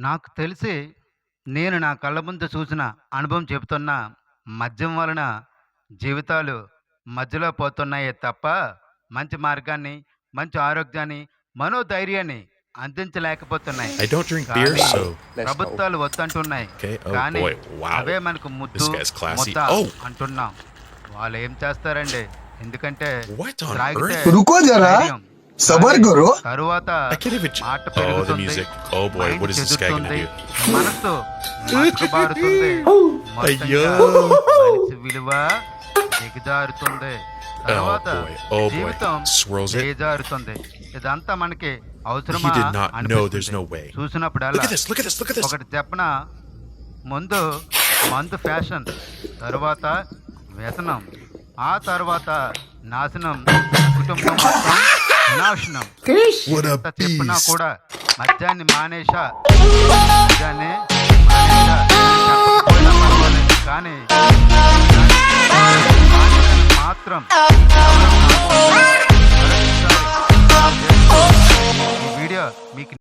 నాకు తెలిసి నేను నా కళ్ళ ముందు చూసిన అనుభవం చెబుతున్నా మద్యం వలన జీవితాలు మధ్యలో పోతున్నాయే తప్ప మంచి మార్గాన్ని మంచి ఆరోగ్యాన్ని మనోధైర్యాన్ని అందించలేకపోతున్నాయి I don't drink beer, కానీ so ప్రభుత్వాలు వద్దంటున్నాయి. Oh, కానీ. అవే మనకు ముద్దు. ముద్ద Oh. అంటున్నాం వాళ్ళు ఏం చేస్తారండి ఎందుకంటే సబర్ గురు తరువాత విలువ దిగజారుతుంది తర్వాత ఇదంతా మనకి అవసరమా చూసినప్పుడు ఒకటి చెప్పన? ముందు మందు ఫ్యాషన్ తర్వాత వ్యసనం ఆ తర్వాత నాశనం కుటుంబం ఎంత చెప్పినా. కూడా మద్యాన్ని మానేషా మద్యాన్ని కానీ మాత్రం